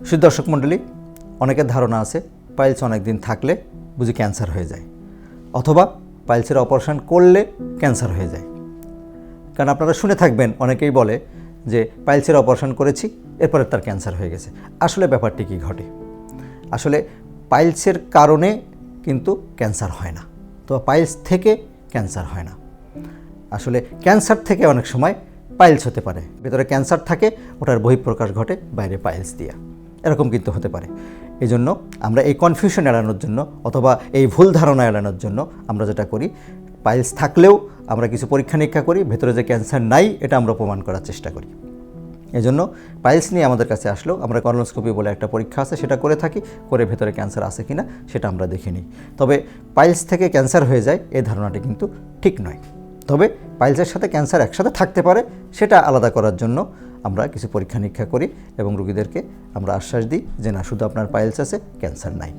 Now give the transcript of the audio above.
শুধু দর্শক মণ্ডলী, অনেকের ধারণা আছে পাইলস অনেক দিন থাকলে বুঝি ক্যান্সার হয়ে যায়, অথবা পাইলসের অপারেশন করলে ক্যান্সার হয়ে যায়। কারণ আপনারা শুনে থাকবেন, অনেকেই বলে যে পাইলসের অপারেশন করেছি, এরপরে তার ক্যান্সার হয়ে গেছে। আসলে ব্যাপারটি কী ঘটে? আসলে পাইলসের কারণে কিন্তু ক্যান্সার হয় না, তো পাইলস থেকে ক্যান্সার হয় না। আসলে ক্যান্সার থেকে অনেক সময় পাইলস হতে পারে, ভেতরে ক্যান্সার থাকে, ওটার বহিঃপ্রকাশ ঘটে বাইরে পাইলস দিয়া। এরকম কিন্তু হতে পারে। এই জন্য আমরা এই কনফিউশন এড়ানোর জন্য অথবা এই ভুল ধারণা এড়ানোর জন্য আমরা যেটা করি পাইলস থাকলেও আমরা কিছু পরীক্ষা নিরীক্ষা করি, ভেতরে যে ক্যান্সার নাই, এটা আমরা প্রমাণ করার চেষ্টা করি। এজন্য পাইলস নিয়ে আমাদের কাছে আসলেও আমরা কর্নোস্কোপি বলে একটা পরীক্ষা আছে, সেটা করে থাকি, করে ভেতরে ক্যান্সার আছে কি না সেটা আমরা দেখে নিই। তবে পাইলস থেকে ক্যান্সার হয়ে যায় এই ধারণাটি কিন্তু ঠিক নয়। তবে পাইলসের সাথে ক্যান্সার একসাথে থাকতে পারে, সেটা আলাদা করার জন্য আমরা কিছু পরীক্ষা নিরীক্ষা করি এবং রুগীদেরকে আমরা আশ্বাস দিই যে না, শুধু আপনার পাইলস আছে, ক্যান্সার নাই।